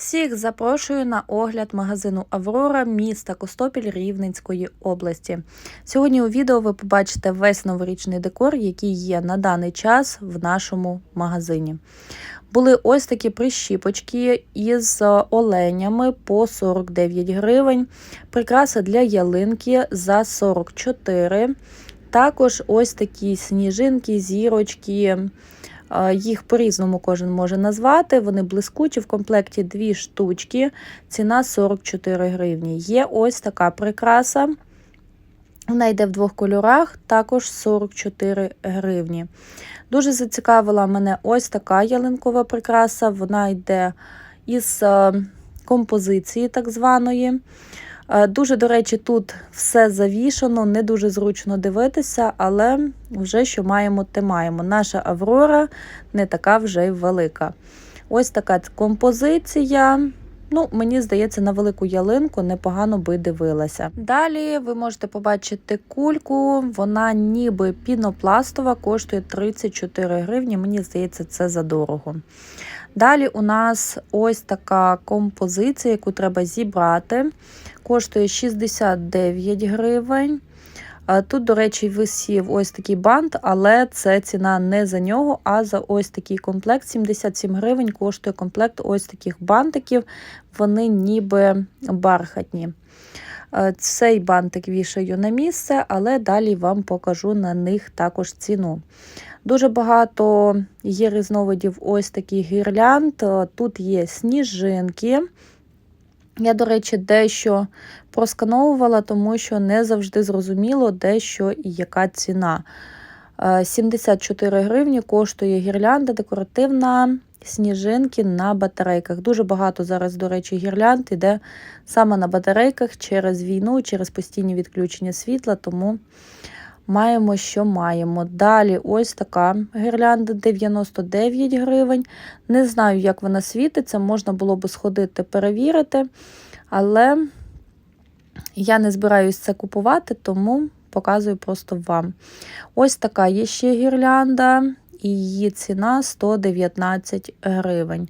Всіх запрошую на огляд магазину Аврора міста Костопіль Рівненської області. Сьогодні у відео ви побачите весь новорічний декор, який є на даний час в нашому магазині. Були ось такі прищіпочки із оленями по 49 гривень, прикраса для ялинки за 44. Також ось такі сніжинки, зірочки. Їх по-різному кожен може назвати. Вони блискучі, в комплекті дві штучки, ціна 44 гривні. Є ось така прикраса. Вона йде в двох кольорах, також 44 гривні. Дуже зацікавила мене ось така ялинкова прикраса. Вона йде із композиції так званої. Дуже, до речі, тут все завішано, не дуже зручно дивитися, але вже що маємо, те маємо. Наша Аврора не така вже й велика. Ось така композиція. Ну, Мені здається, на велику ялинку непогано би дивилася. Далі ви можете побачити кульку, вона ніби пінопластова, коштує 34 гривні. Мені здається, це задорого. Далі у нас ось така композиція, яку треба зібрати. Коштує 69 гривень. Тут, до речі, висів ось такий бант, але це ціна не за нього, а за ось такий комплект. 77 гривень коштує комплект ось таких бантиків, вони ніби бархатні. Цей бантик вішаю на місце, але далі вам покажу на них також ціну. Дуже багато є різновидів ось таких гірлянд. Тут є сніжинки. Я, до речі, дещо проскановувала, тому що не завжди зрозуміло, де що і яка ціна. 74 гривні коштує гірлянда декоративна сніжинки на батарейках. Дуже багато зараз, до речі, гірлянд іде саме на батарейках через війну, через постійні відключення світла, тому маємо, що маємо. Далі ось така гірлянда 99 гривень. Не знаю, як вона світиться, можна було би сходити перевірити, але я не збираюсь це купувати, тому показую просто вам. Ось така є ще гірлянда, і її ціна 119 гривень.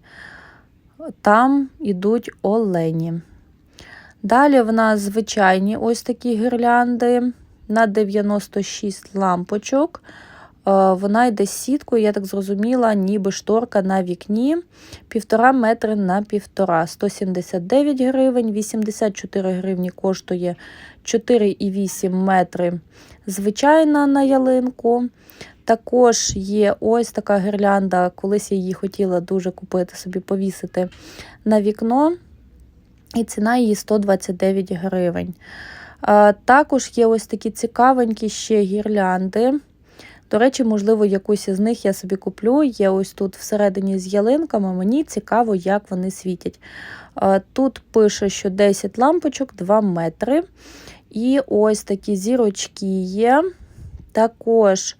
Там йдуть олені. Далі в нас звичайні ось такі гірлянди на 96 лампочок. Е, вона йде з сіткою, я так зрозуміла, ніби шторка на вікні. Півтора метри на півтора. 179 гривень, 84 гривні коштує 4,8 метри звичайна на ялинку. Також є ось така гірлянда, колись я її хотіла дуже купити, собі повісити на вікно. І ціна її 129 гривень. Також є ось такі цікавенькі ще гірлянди. До речі, можливо, якусь із них я собі куплю. Є ось тут всередині з ялинками, мені цікаво, як вони світять. Тут пише, що 10 лампочок, 2 метри. І ось такі зірочки є. Також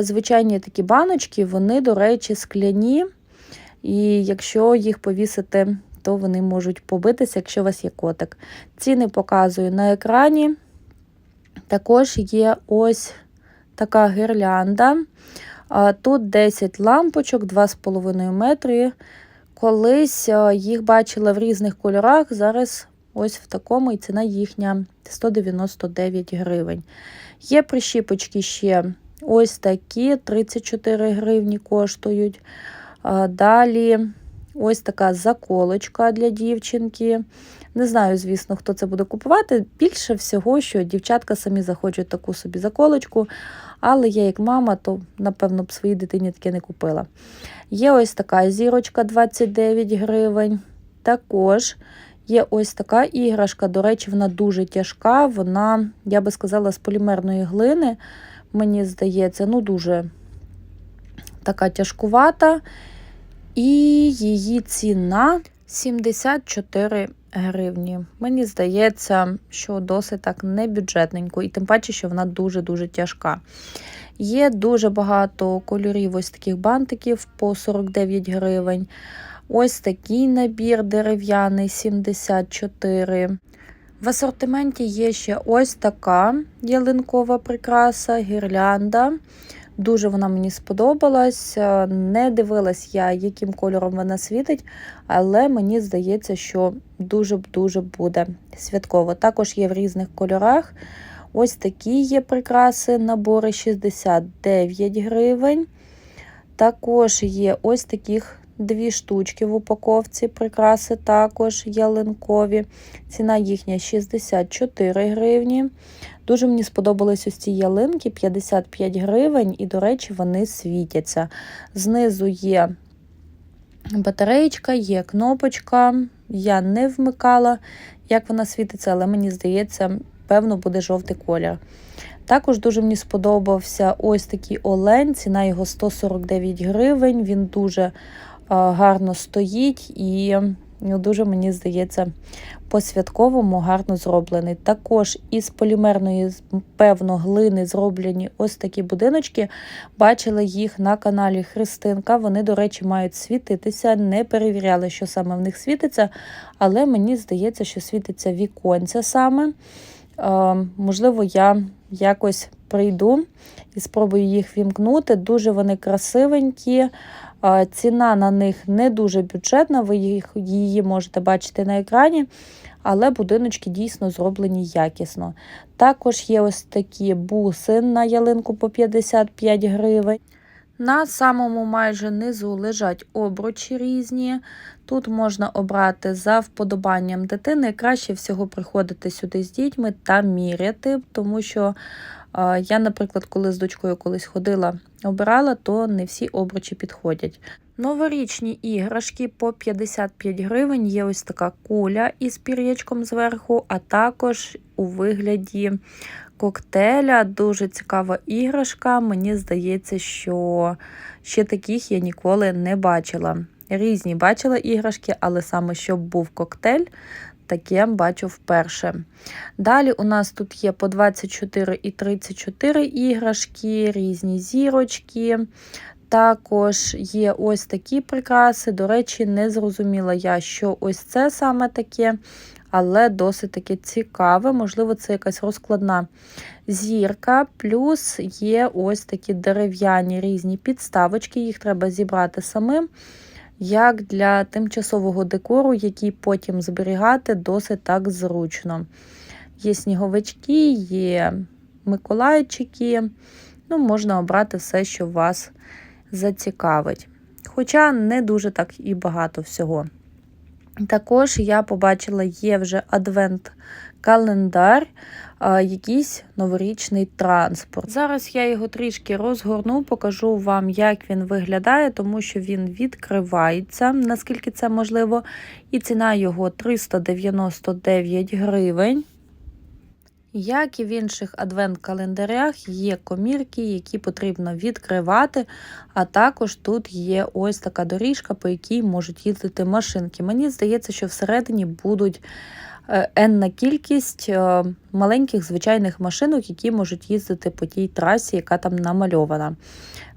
звичайні такі баночки, вони, до речі, скляні. І якщо їх повісити то вони можуть побитися, якщо у вас є котик. Ціни показую на екрані. Також є ось така гірлянда. Тут 10 лампочок, 2,5 метри. Колись їх бачила в різних кольорах. Зараз ось в такому і ціна їхня 199 гривень. Є прищіпочки ще ось такі, 34 гривні коштують. Далі Ось така заколочка для дівчинки. Не знаю, звісно, хто це буде купувати. Більше всього, що дівчатка самі захочуть таку собі заколочку, але я, як мама, то, напевно, б своїй дитині таке не купила. Є ось така зірочка 29 гривень. Також є ось така іграшка, до речі, вона дуже тяжка, вона, я би сказала, з полімерної глини. Мені здається, ну дуже така тяжкувата. І її ціна 74 гривні. Мені здається, що досить так не і тим паче, що вона дуже-дуже тяжка. Є дуже багато кольорів ось таких бантиків по 49 гривень. Ось такий набір дерев'яний 74. В асортименті є ще ось така ялинкова прикраса, гірлянда. Дуже вона мені сподобалась. Е, Не дивилась я, яким кольором вона світить, але мені здається, що дуже-дуже буде святково. Також є в різних кольорах. Ось такі є прикраси, набори 69 гривень. Також є ось таких дві штучки в упаковці, прикраси також ялинкові. Ціна їхня 64 гривні. Дуже мені сподобались ось ці ялинки 55 гривень, і, до речі, вони світяться. Знизу є батареєчка, є кнопочка. Я не вмикала, як вона світиться, але мені здається, певно, буде жовтий колір. Також дуже мені сподобався ось такий олень, ціна його 149 гривень. Він дуже гарно стоїть і ну, дуже, мені здається, по-святковому гарно зроблений. Також із полімерної, певно, глини зроблені ось такі будиночки. Бачила їх на каналі Христинка. Вони, до речі, мають світитися. Не перевіряли, що саме в них світиться, але мені здається, що світиться віконця саме. Можливо, я якось прийду і спробую їх вімкнути. Дуже вони красивенькі. Ціна на них не дуже бюджетна, ви їх, її можете бачити на екрані, але будиночки дійсно зроблені якісно. Також є ось такі буси на ялинку по 55 гривень. На самому майже низу лежать обручі різні. Тут можна обрати за вподобанням дитини. Краще всього приходити сюди з дітьми та міряти, тому що я, наприклад, коли з дочкою колись ходила, обирала, то не всі обручі підходять. Новорічні іграшки по 55 гривень. Є ось така куля із пір'ячком зверху, а також у вигляді коктейля. Дуже цікава іграшка. Мені здається, що ще таких я ніколи не бачила. Різні бачила іграшки, але саме щоб був коктейль, таке бачу вперше. Далі у нас тут є по 24 і 34 іграшки, різні зірочки. Також є ось такі прикраси. До речі, не зрозуміла я, що ось це саме таке, але досить таки цікаве. Можливо, це якась розкладна зірка. Плюс є ось такі дерев'яні різні підставочки, їх треба зібрати самим як для тимчасового декору, який потім зберігати досить так зручно. Є сніговички, є миколайчики, ну, можна обрати все, що вас зацікавить. Хоча не дуже так і багато всього. Також я побачила, є вже адвент-календар, якийсь новорічний транспорт. Зараз я його трішки розгорну, покажу вам, як він виглядає, тому що він відкривається, наскільки це можливо, і ціна його 399 гривень. Як і в інших адвент-календарях, є комірки, які потрібно відкривати, а також тут є ось така доріжка, по якій можуть їздити машинки. Мені здається, що всередині будуть енна кількість е, маленьких звичайних машинок, які можуть їздити по тій трасі, яка там намальована.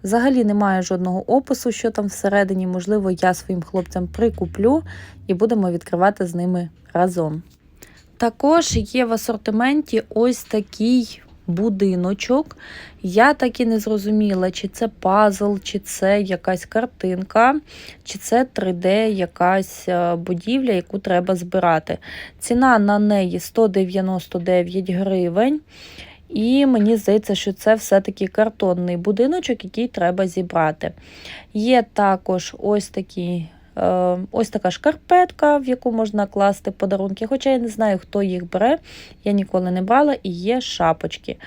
Взагалі немає жодного опису, що там всередині. Можливо, я своїм хлопцям прикуплю і будемо відкривати з ними разом. Також є в асортименті ось такий будиночок. Я так і не зрозуміла, чи це пазл, чи це якась картинка, чи це 3D якась е, будівля, яку треба збирати. Ціна на неї 199 гривень. І мені здається, що це все-таки картонний будиночок, який треба зібрати. Є також ось такий ось така шкарпетка, в яку можна класти подарунки. Хоча я не знаю, хто їх бере, я ніколи не брала, і є шапочки.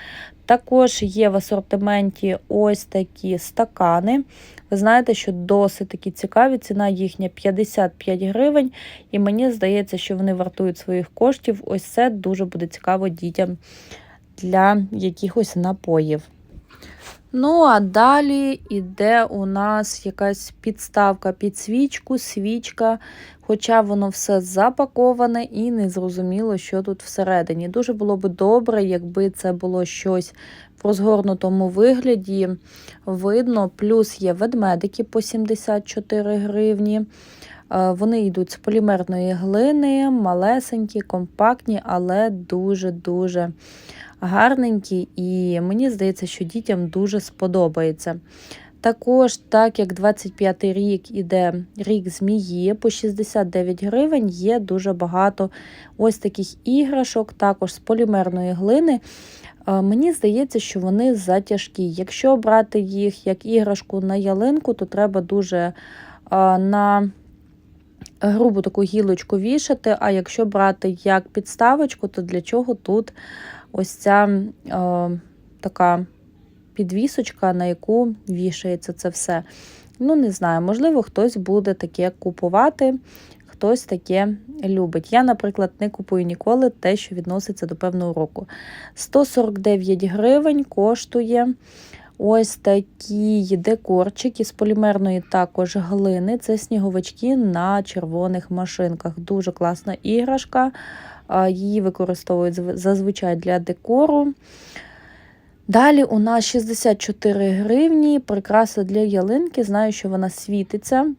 Також є в асортименті ось такі стакани. Ви знаєте, що досить такі цікаві, ціна їхня 55 гривень, і мені здається, що вони вартують своїх коштів. Ось це дуже буде цікаво дітям для якихось напоїв. Ну, а далі йде у нас якась підставка під свічку, свічка, хоча воно все запаковане і не зрозуміло, що тут всередині. Дуже було б добре, якби це було щось в розгорнутому вигляді. Видно, плюс є ведмедики по 74 гривні. Е, вони йдуть з полімерної глини, малесенькі, компактні, але дуже-дуже гарненькі, і мені здається, що дітям дуже сподобається. Також, так як 25-й рік іде рік змії, по 69 гривень є дуже багато ось таких іграшок, також з полімерної глини. Мені здається, що вони затяжкі. Якщо брати їх як іграшку на ялинку, то треба дуже на грубу таку гілочку вішати. А якщо брати як підставочку, то для чого тут ось ця е, така підвісочка, на яку вішається це все. Ну, не знаю, можливо, хтось буде таке купувати, хтось таке любить. Я, наприклад, не купую ніколи те, що відноситься до певного року. 149 гривень коштує ось такий декорчик із полімерної також глини. Це сніговички на червоних машинках. Дуже класна іграшка. Її використовують зазвичай для декору. Далі у нас 64 гривні. Прикраса для ялинки. Знаю, що вона світиться.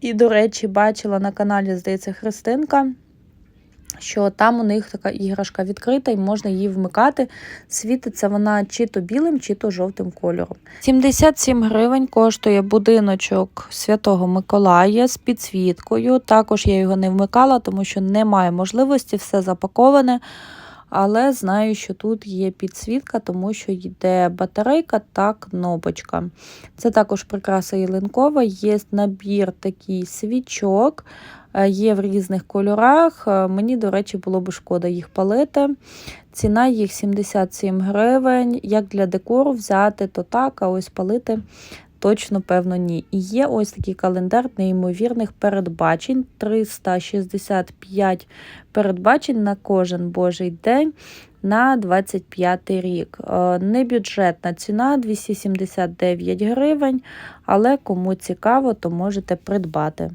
І, до речі, бачила на каналі, здається, Христинка, що там у них така іграшка відкрита і можна її вмикати. Світиться вона чи то білим, чи то жовтим кольором. 77 гривень коштує будиночок Святого Миколая з підсвіткою. Також я його не вмикала, тому що немає можливості, все запаковане. Але знаю, що тут є підсвітка, тому що йде батарейка та кнопочка. Це також прикраса ялинкова, є набір такий свічок, є в різних кольорах. Е, Мені, до речі, було б шкода їх палити. Ціна їх 77 гривень. Як для декору взяти, то так, а ось палити. Точно, певно, ні. І є ось такий календар неймовірних передбачень. 365 передбачень на кожен божий день на 25 рік. Е, Небюджетна ціна 279 гривень, але кому цікаво, то можете придбати.